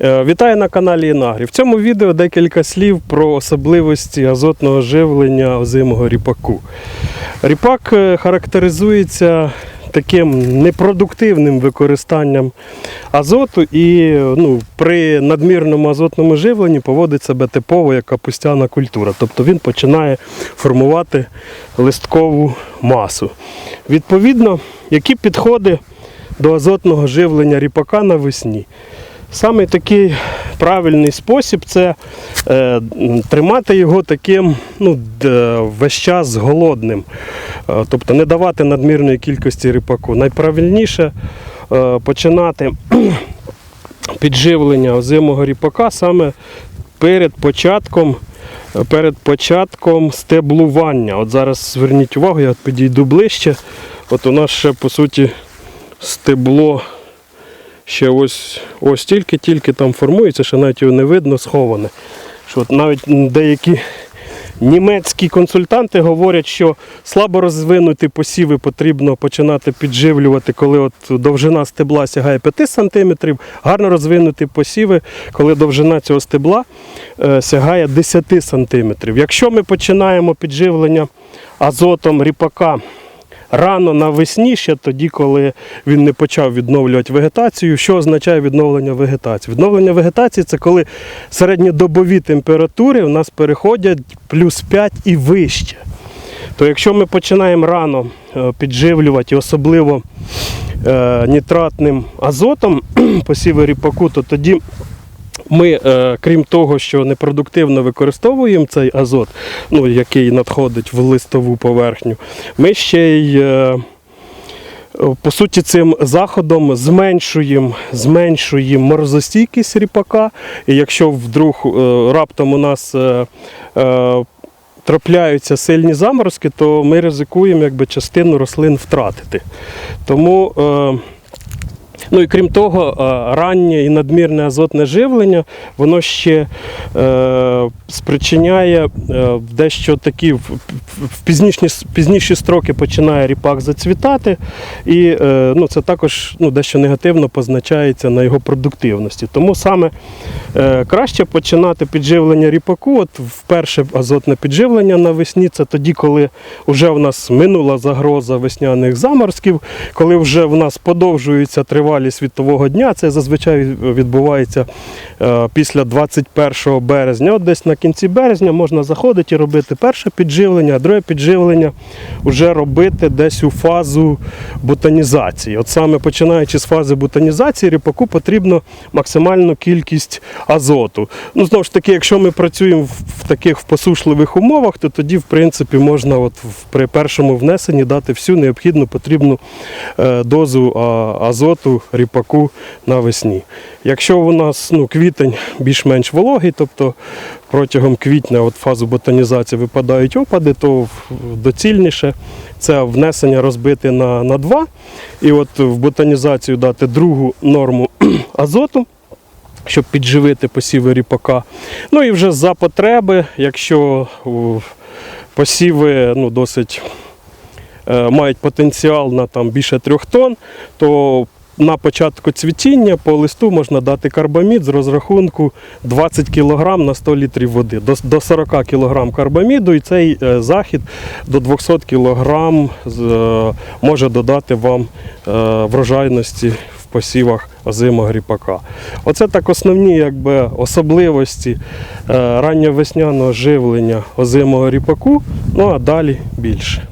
Е, Вітаю на каналі Інагрі. В цьому відео декілька слів про особливості азотного живлення озимого ріпаку. Ріпак е, характеризується таким непродуктивним використанням азоту і ну, при надмірному азотному живленні поводить себе типово як капустяна культура. Тобто він починає формувати листкову масу. Відповідно, які підходи до азотного живлення ріпака навесні? Саме такий правильний спосіб це е, тримати його таким ну, весь час голодним, Е, тобто не давати надмірної кількості ріпаку. Найправильніше е, починати підживлення озимого ріпака саме перед початком. е, Перед початком стеблування. От зараз зверніть увагу, я підійду ближче. От у нас ще по суті стебло ще ось ось тільки-тільки там формується, що навіть його не видно, сховане. Що навіть деякі німецькі консультанти говорять, що слабо розвинуті посіви потрібно починати підживлювати, коли от довжина стебла сягає 5 см, гарно розвинуті посіви, коли довжина цього стебла е, сягає 10 см. Якщо ми починаємо підживлення азотом ріпака рано навесні, ще тоді, коли він не почав відновлювати вегетацію. Що означає відновлення вегетації? Відновлення вегетації це коли середньодобові температури у нас переходять плюс 5 і вище. То якщо ми починаємо рано е, підживлювати, особливо е, нітратним азотом посіви ріпаку, то тоді ми, е, крім того, що непродуктивно використовуємо цей азот, ну, який надходить в листову поверхню, ми ще й. е, по суті, цим заходом зменшуємо, зменшуємо морозостійкість ріпака. І якщо вдруг е, раптом у нас трапляються сильні заморозки, то ми ризикуємо якби, частину рослин втратити. Тому е, Ну і крім того, е, раннє і надмірне азотне живлення, воно ще е, спричиняє е, дещо такі в, пізнішні, пізніші строки починає ріпак зацвітати, і ну, це також ну, дещо негативно позначається на його продуктивності. Тому саме краще починати підживлення ріпаку. От вперше азотне підживлення навесні це тоді, коли вже в нас минула загроза весняних заморозків, коли вже в нас подовжується тривалість світового дня. Це зазвичай відбувається е, після 21 березня. От десь на кінці березня можна заходити і робити перше підживлення, а друге підживлення вже робити десь у фазу ботанізації. От саме починаючи з фази ботанізації, ріпаку потрібно максимальну кількість азоту. Ну, знову ж таки, якщо ми працюємо в, в таких посушливих умовах, то тоді, в принципі, можна от при першому внесенні дати всю необхідну потрібну е, дозу азоту ріпаку навесні. Якщо у нас ну, квітень більш-менш вологий, тобто протягом квітня от фазу ботанізації випадають опади, то доцільніше це внесення розбити на, на 2 і от в ботанізацію дати другу норму азоту щоб підживити посіви ріпака. Ну і вже за потреби, якщо посіви ну, досить е, мають потенціал на там, більше трьох тонн, то на початку цвітіння по листу можна дати карбамід з розрахунку 20 кг на 100 літрів води. До, до 40 кг карбаміду і цей е, захід до 200 кг е, може додати вам е, врожайності в посівах озимого ріпака. Оце так основні якби, особливості ранньовесняного живлення озимого ріпаку, ну а далі більше.